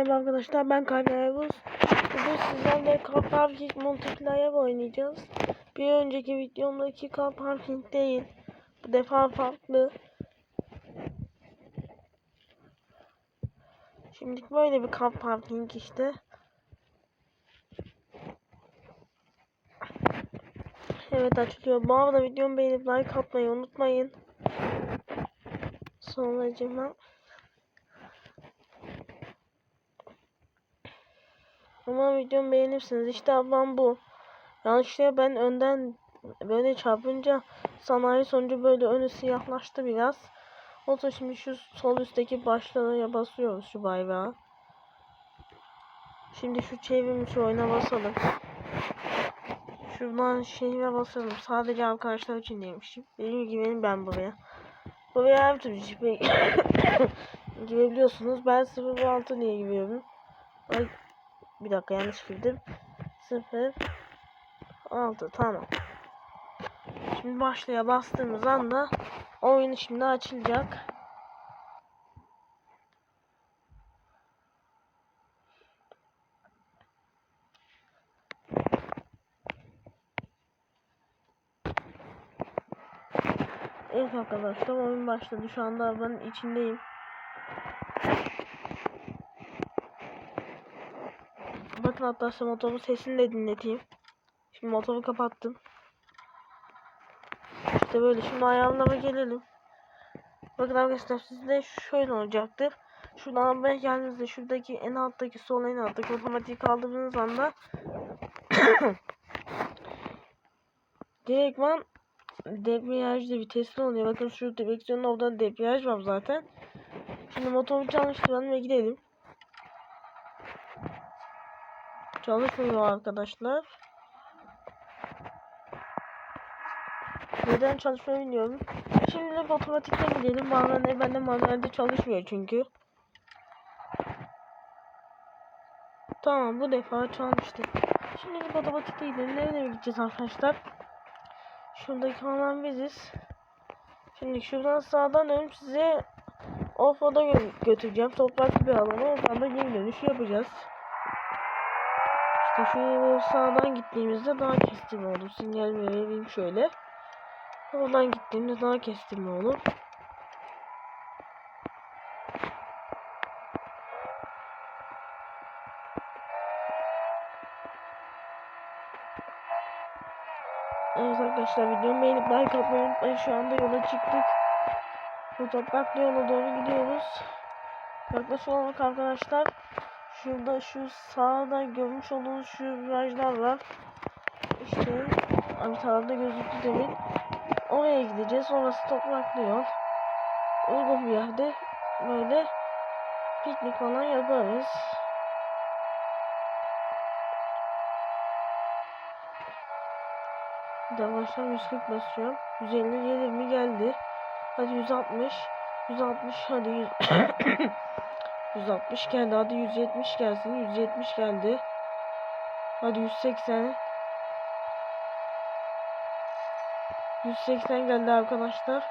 Merhaba arkadaşlar ben Kaynayavuz. Bugün sizlerle Car Parking Multiplayer oynayacağız. Bir önceki videomdaki Car Parking değil. Bu defa farklı. Şimdilik böyle bir Car Parking işte. Evet açılıyor. Bu arada videomu beğenip like atmayı unutmayın. Sonracıma Ama videomu beğenirsiniz. İşte ablam bu. Yanlışlıkla ben önden böyle çarpınca sanayi sonucu böyle önü siyahlaştı biraz. Olsa şimdi şu sol üstteki başlığa basıyoruz şu bayrağı. Şimdi şu çevrimiçi oyuna basalım. Şuradan şehre basalım. Sadece arkadaşlar için değilmiş. Benim güvenim ben buraya. Buraya her türlü girebiliyorsunuz. Ben 06 diye giriyorum. Bir dakika yanlış girdim. 0 6 tamam. Şimdi başlaya bastığımız anda oyun şimdi açılacak. Evet arkadaşlar oyun başladı. Şu anda arabanın içindeyim. Bakın hatta motorun sesini de dinleteyim. Şimdi motoru kapattım. İşte böyle şimdi ayarlara gelelim. Bakın arkadaşlar sizde şöyle olacaktır. Şuradan arabaya geldiğinizde şuradaki en alttaki sol en alttaki otomatik kaldırdığınız anda direktman debriyajda vitesli oluyor. Bakın şu direksiyonun orada debriyaj var zaten. Şimdi motoru çalıştıralım ve gidelim. Çalışmıyor arkadaşlar. Neden çalışmıyor bilmiyorum. Şimdi otomatikten gidelim. Bazen de bende manuelde çalışmıyor çünkü. Tamam bu defa çalıştı. Şimdi otomatikte gidelim. Nereye gideceğiz arkadaşlar? Şuradaki olan biziz. Şimdi şuradan sağdan dönüp size offroad'a gö götüreceğim. Topraklı bir alana. Oradan da geri dönüş yapacağız. Şu sağdan gittiğimizde daha kestirme olur. Sinyal vereyim şöyle. Oradan gittiğimde daha kestirme olur. Evet arkadaşlar videomu beğenip like atmayı unutmayın. Şu anda yola çıktık. Bu topraklı yola doğru gidiyoruz. Yaklaşık olarak arkadaşlar şurada şu sağda görmüş olduğunuz şu virajlar var. İşte haritada gözüktü demin. Oraya gideceğiz. Orası topraklı yol. Uygun bir yerde böyle piknik falan yaparız. Yavaştan 140 basıyorum. 150 gelir mi geldi. Hadi 160. 160 hadi 100. 160 geldi. Hadi 170 gelsin. 170 geldi. Hadi 180. 180 geldi arkadaşlar.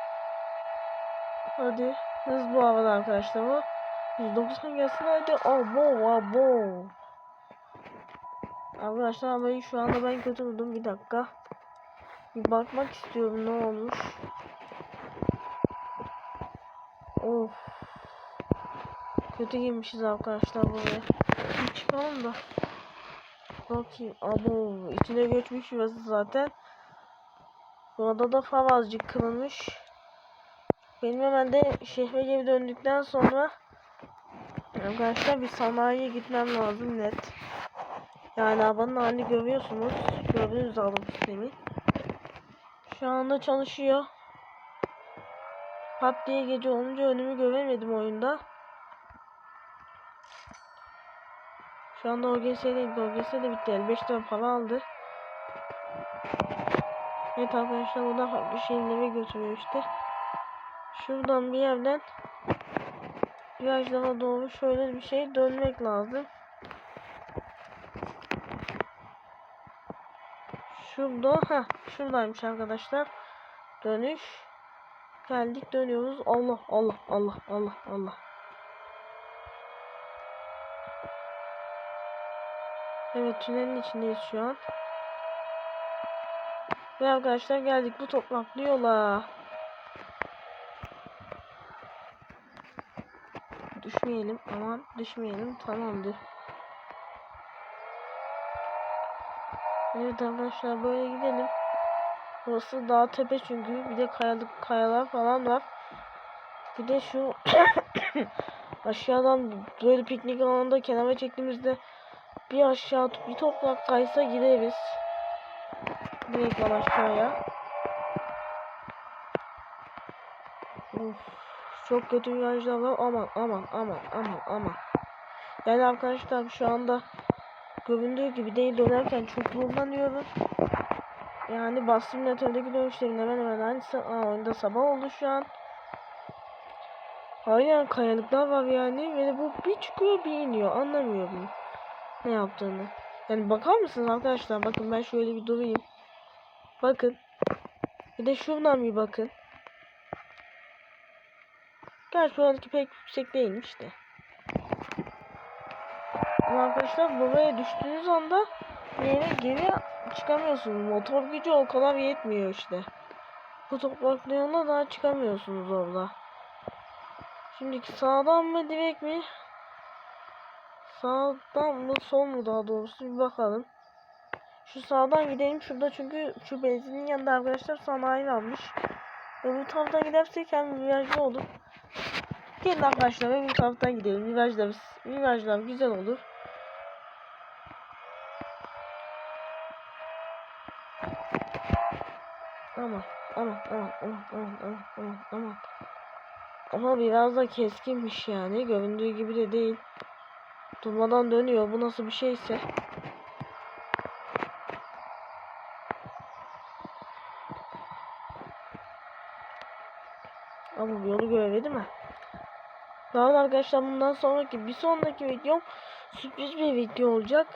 Hadi. Hız bu arada arkadaşlar bu. 190 gelsin hadi. Abo abo. Arkadaşlar ama şu anda ben kötü buldum. Bir dakika. Bir bakmak istiyorum ne olmuş. Of. Kötü girmişiz arkadaşlar buraya. Bir çıkalım da. Bakayım. Abo. içine geçmiş şurası zaten. Burada da far azıcık kırılmış. Benim hemen de şehre geri döndükten sonra arkadaşlar bir sanayiye gitmem lazım net. Yani arabanın halini görüyorsunuz. Gördünüz araba sistemi. Şu anda çalışıyor. Pat diye gece olunca önümü göremedim oyunda. Şu anda OGS değil. OGS de bitti. 55 lira para aldı. Evet arkadaşlar o da farklı şeylere götürüyor işte. Şuradan bir yerden virajlara doğru şöyle bir şey dönmek lazım. Şurada ha şuradaymış arkadaşlar. Dönüş. Geldik dönüyoruz. Allah Allah Allah Allah Allah. Evet tünelin içindeyiz şu an. Ve arkadaşlar geldik bu topraklı yola. Düşmeyelim aman düşmeyelim tamamdır. Evet arkadaşlar böyle gidelim. Burası dağ tepe çünkü bir de kayalık kayalar falan var. Bir de şu aşağıdan böyle piknik alanında kenara çektiğimizde bir aşağı bir toprak kaysa gideriz. Direkt lan aşağıya. Of, çok kötü virajlar var. Aman aman aman aman aman. Yani arkadaşlar şu anda göründüğü gibi değil dönerken çok zorlanıyorum. Yani bas simülatördeki dönüşlerin hemen hemen aynısı. Aa oyunda sabah oldu şu an. Aynen kayalıklar var yani ve bu bir çıkıyor bir iniyor anlamıyorum ne yaptığını. Yani bakar mısınız arkadaşlar bakın ben şöyle bir durayım. Bakın. Bir de şuradan bir bakın. Gerçi oradaki pek yüksek değilmiş de. Ama arkadaşlar buraya düştüğünüz anda yine geri çıkamıyorsunuz. Motor gücü o kadar yetmiyor işte. Bu topraklı daha çıkamıyorsunuz orada. Şimdiki sağdan mı direkt mi? Sağdan mı sol mu daha doğrusu bir bakalım. Şu sağdan gidelim şurada çünkü şu benzinin yanında arkadaşlar sanayi varmış. Öbür taraftan gidersek hem virajlı olur. Gelin arkadaşlar öbür taraftan gidelim. Virajlar, virajlar güzel olur. Aman aman aman aman aman aman aman aman. Ama biraz da keskinmiş yani. Göründüğü gibi de değil. Durmadan dönüyor. Bu nasıl bir şeyse. Ama bu yolu görmedi mi? Tamam arkadaşlar bundan sonraki bir sonraki videom sürpriz bir video olacak.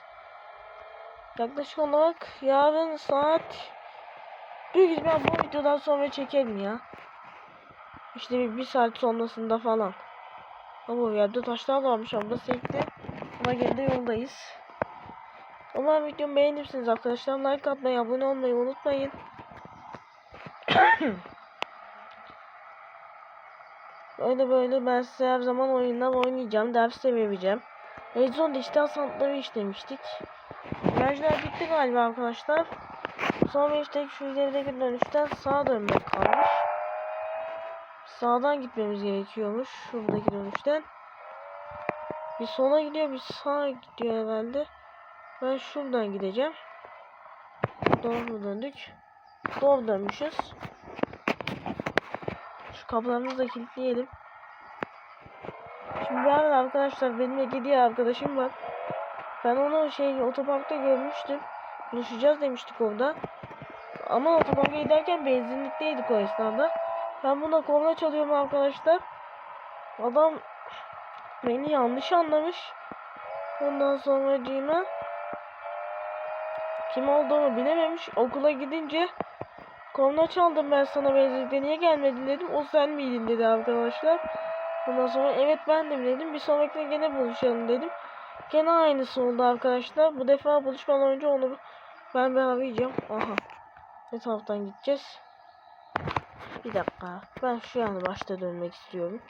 Yaklaşık olarak yarın saat büyük ihtimal bu videodan sonra çekerim ya. İşte bir, bir saat sonrasında falan. Ama yerde taşlar varmış abla sekti. Ama geri de yoldayız. Umarım videomu beğenirsiniz arkadaşlar. Like atmayı, abone olmayı unutmayın. Öyle böyle ben size her zaman oyunlar oynayacağım. Ders de vereceğim. Horizon dijital sanatları işlemiştik. Virajlar bitti galiba arkadaşlar. Sonra işte şu ilerideki dönüşten sağa dönmek kalmış. Sağdan gitmemiz gerekiyormuş. Şuradaki dönüşten. Bir sola gidiyor bir sağa gidiyor herhalde. Ben şuradan gideceğim. Doğru döndük? Doğru dönmüşüz. Şu kapılarımızı da kilitleyelim. Şimdi arada arkadaşlar benim gidiyor arkadaşım var. Ben onu şey otoparkta görmüştüm. Buluşacağız demiştik orada. Ama otoparka giderken benzinlikteydik o esnada. Ben buna korna çalıyorum arkadaşlar. Adam beni yanlış anlamış. Ondan sonra Cima kim olduğumu bilememiş. Okula gidince korna çaldım ben sana benzinlikte niye gelmedin dedim. O sen miydin dedi arkadaşlar. Ondan sonra evet bendim dedim. Bir sonrakine gene buluşalım dedim. Gene aynısı oldu arkadaşlar. Bu defa buluşmadan önce onu ben bir arayacağım. Aha. Ne taraftan gideceğiz? Bir dakika. Ben şu an başta dönmek istiyorum.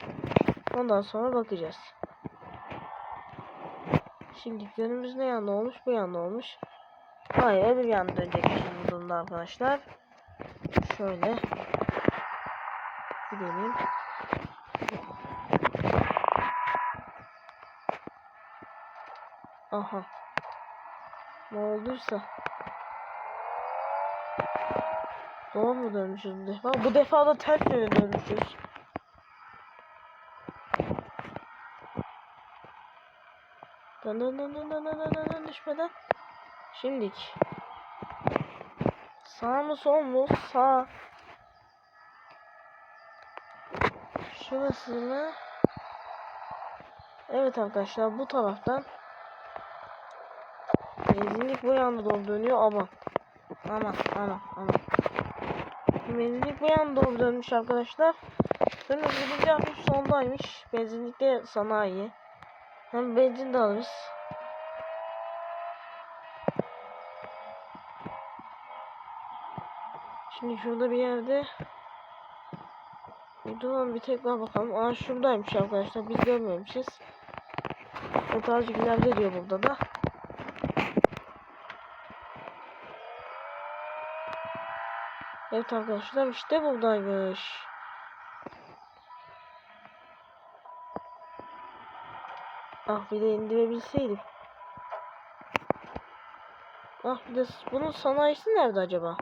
Ondan sonra bakacağız. Şimdi yönümüz ne yanda olmuş? Bu yanda olmuş. Hayır öbür yanda dönecekmişiz bu durumda arkadaşlar. Şöyle. Gidelim. Aha. Ne olduysa. Doğru mu dönmüşüz bu defa? Bu defa da ters yöne dönmüşüz. Dön dön dön dön dön dön dön dön düşmeden. Şimdik. Sağ mı sol mu? Sağ. Şurası mı? Evet arkadaşlar bu taraftan benzinlik bu yana doğru dönüyor aman aman aman aman benzinlik bu yana doğru dönmüş arkadaşlar ben hızlı hafif sondaymış benzinlikte sanayi Hem benzin de alırız. Şimdi şurada bir yerde duralım bir tekrar bakalım. Aa şuradaymış arkadaşlar. Biz görmemişiz. Otazcık ileride diyor burada da. Evet arkadaşlar işte buradaymış. Ah bir de indirebilseydim. Ah bir de bunun sanayisi nerede acaba?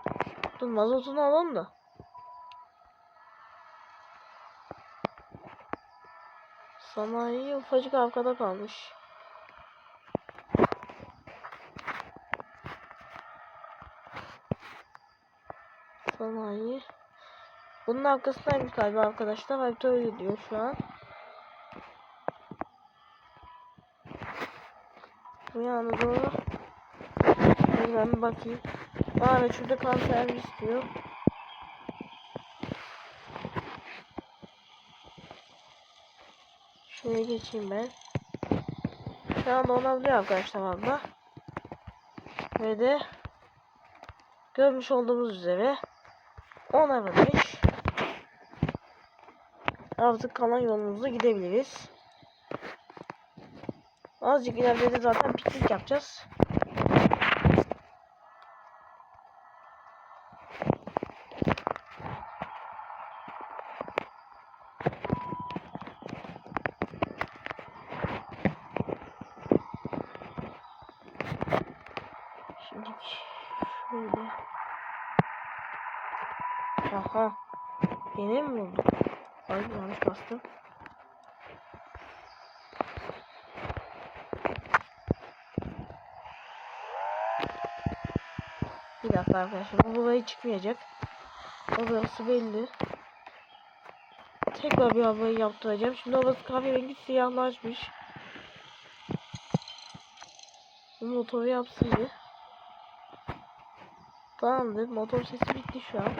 Dur mazotunu alalım da. Sanayi ufacık arkada kalmış. Sanayi. Bunun arkasındaymış galiba arkadaşlar. Harita öyle diyor şu an. Yana doğru. Dur ben bir bakayım. Aa evet şurada kan servis diyor. Şuraya geçeyim ben. Şu anda onabiliyor arkadaşlar valla. Ve de görmüş olduğumuz üzere onarılmış. Artık kalan yolumuza gidebiliriz. Azıcık ileride de zaten piknik yapacağız. Aha. Yine mi bulduk? Ay yanlış bastım. Bir dakika arkadaşlar. Bu burayı çıkmayacak. Orası belli. Tekrar bir havayı yaptıracağım. Şimdi orası kahverengi siyahlaşmış. Bu motoru yapsın bir. Tamamdır. Motor sesi bitti şu an.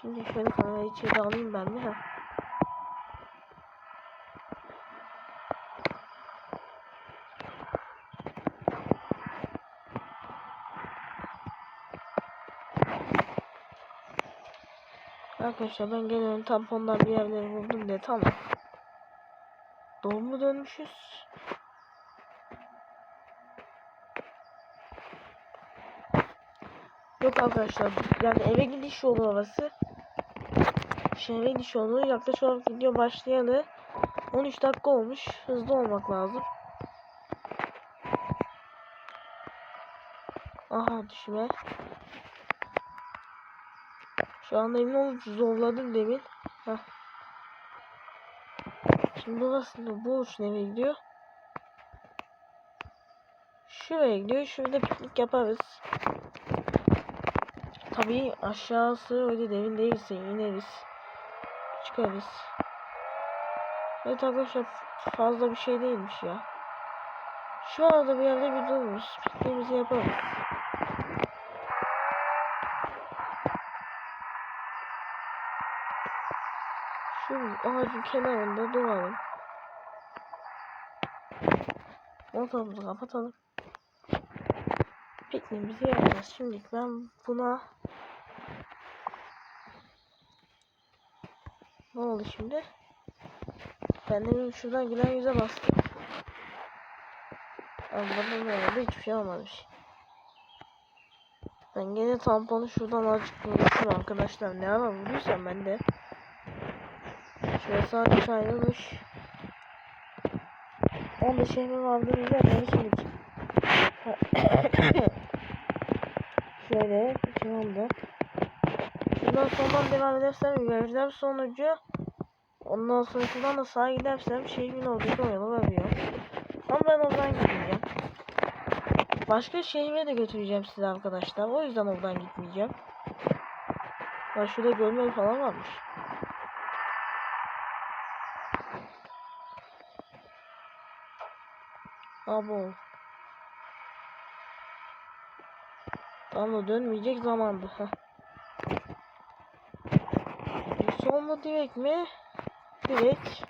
Şimdi şöyle kamerayı içeri alayım ben bir. Arkadaşlar ben geliyorum tampondan bir yerleri buldum diye tamam. Doğru dönmüşüz? Yok arkadaşlar yani eve gidiş yolu orası. Eve gidiş yolu yaklaşık olarak video başlayalı 13 dakika olmuş. Hızlı olmak lazım. Aha düşme. Şu anda emin olup zorladım demin. Heh. Şimdi burası da bu uç nereye gidiyor? Şuraya gidiyor. Şurada piknik yaparız. Tabii aşağısı öyle derin değilse ineriz. Çıkarız. Evet arkadaşlar fazla bir şey değilmiş ya. Şu arada bir yerde bir dururuz. Pikniğimizi yaparız. Şu ağacın kenarında duralım. Motorumuzu kapatalım. Pikniğimizi yapacağız. Şimdi ben buna Ne oldu şimdi? Ben de şuradan gülen yüze bastım. Anladım herhalde hiçbir şey olmamış. Ben gene tamponu şuradan azıcık vurmuşum arkadaşlar. Ne ara vuruyorsam ben de. Şöyle sadece ayrılmış. Ben de şeyimi vardı güzel ben şimdi. Şöyle şu anda. Şuradan sondan devam edersem virajlar sonucu ondan sonra şuradan da sağa gidersem şehrin oradaki o yola varıyor. Ama ben oradan gitmeyeceğim. Başka şehre de götüreceğim size arkadaşlar. O yüzden oradan gitmeyeceğim. Bak şurada gölmeli falan varmış. Abo. Ama dönmeyecek zamandı. Heh. Sol mu direkt mi? Direkt.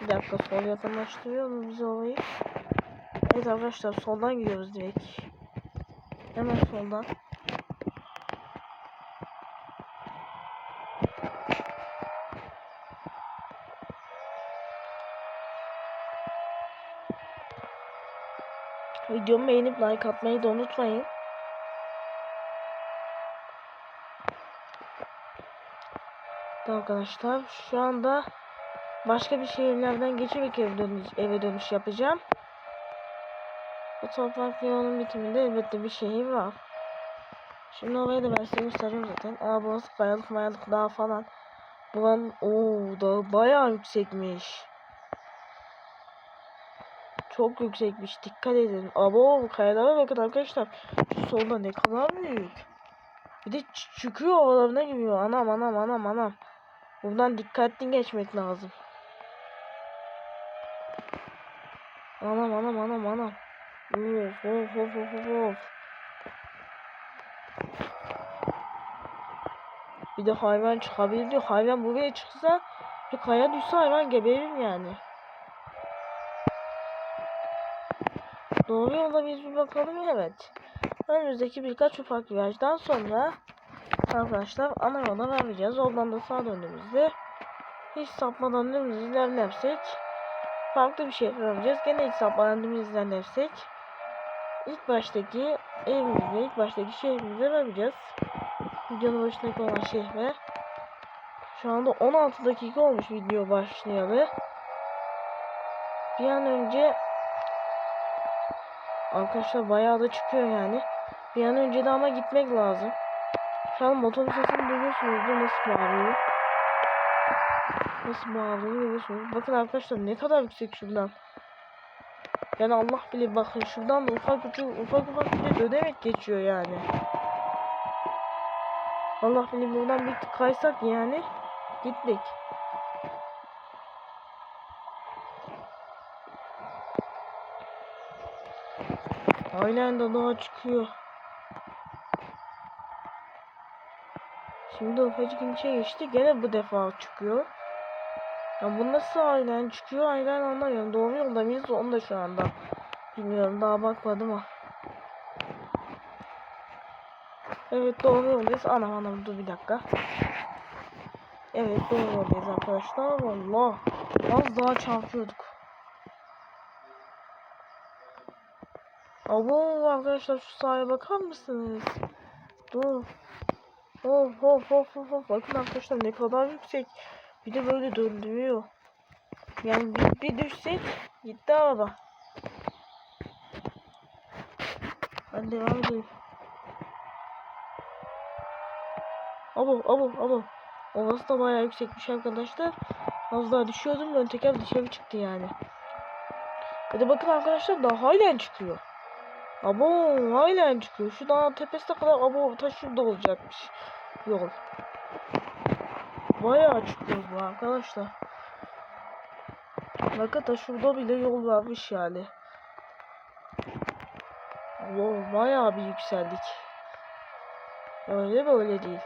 Bir dakika sol yakınlaştırıyor mu bizi olayı? Evet arkadaşlar soldan gidiyoruz direkt. Hemen soldan. Videomu beğenip like atmayı da unutmayın. Arkadaşlar şu anda başka bir şehirlerden geçerek eve dönüş, eve dönüş yapacağım. Bu toprak yolunun bitiminde elbette bir şehir var. Şimdi oraya da ben size zaten. Aa burası kayalık mayalık dağ falan. Buranın ooo dağı bayağı yüksekmiş. Çok yüksekmiş. Dikkat edin. Abo kayalara bakın arkadaşlar. Şu solda ne kadar büyük. Bir de çıkıyor havalarına gidiyor. Anam anam anam anam. Buradan dikkatli geçmek lazım. Anam anam anam anam. Of of of of of. Bir de hayvan çıkabilir diyor. Hayvan buraya çıksa bir kaya düşse hayvan geberir yani. Doğru yolda biz bir bakalım evet. Önümüzdeki birkaç ufak virajdan sonra arkadaşlar ana yola varacağız. Oradan da sağa döndüğümüzde hiç sapmadan dümdüz ilerlersek farklı bir şey yapacağız. Gene hiç sapmadan dümdüz ilerlersek ilk baştaki evimize, ilk baştaki şehrimize varacağız. Videonun başındaki olan şehre. Şu anda 16 dakika olmuş video başlayalı. Bir an önce Arkadaşlar bayağı da çıkıyor yani. Bir an önce de ama gitmek lazım. Şu an motorun sesini duyuyorsunuzdur nasıl bağırıyor. Nasıl bağırdığını görüyorsunuz. Bakın arkadaşlar ne kadar yüksek şuradan. Yani Allah bilir bakın şuradan da ufak ufak ufak ufak bile dönerek geçiyor yani. Allah bilir buradan bir kaysak yani gittik. Aynen de daha çıkıyor. Şimdi ufacık inçe geçti. Gene bu defa çıkıyor. Ya bu nasıl aynen çıkıyor aynen anlamıyorum. Doğru yolda mıyız onu da şu anda bilmiyorum. Daha bakmadım ama. Evet doğru yoldayız. Anam anam dur bir dakika. Evet doğru yoldayız arkadaşlar. Allah. Az daha çarpıyorduk. Abo arkadaşlar şu sahaya bakar mısınız? Dur. Of of of of of. Bakın arkadaşlar ne kadar yüksek. Bir de böyle döndürüyor. Yani bir, bir düşsek gitti araba. Hadi devam edelim. Abo abo abo. Orası da bayağı yüksekmiş arkadaşlar. Az daha düşüyordum ön teker dışarı çıktı yani. Hadi bakın arkadaşlar daha halen çıkıyor. Abo halen çıkıyor. Şu dağın tepesine kadar abo ta şurada olacakmış. Yol. Bayağı çıkıyor bu arkadaşlar. Bakın ta şurada bile yol varmış yani. Abo bayağı bir yükseldik. Öyle böyle değil.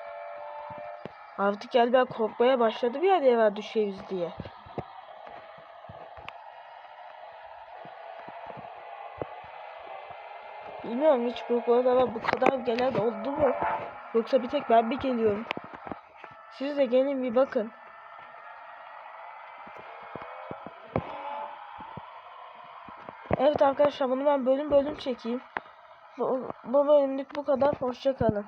Artık gel ben korkmaya başladım ya eve düşeriz diye. Bilmiyorum hiç konuda bu kadar gelen oldu mu? Yoksa bir tek ben mi geliyorum? Siz de gelin bir bakın. Evet arkadaşlar bunu ben bölüm bölüm çekeyim. Bu, bu bölümlük bu kadar. Hoşçakalın.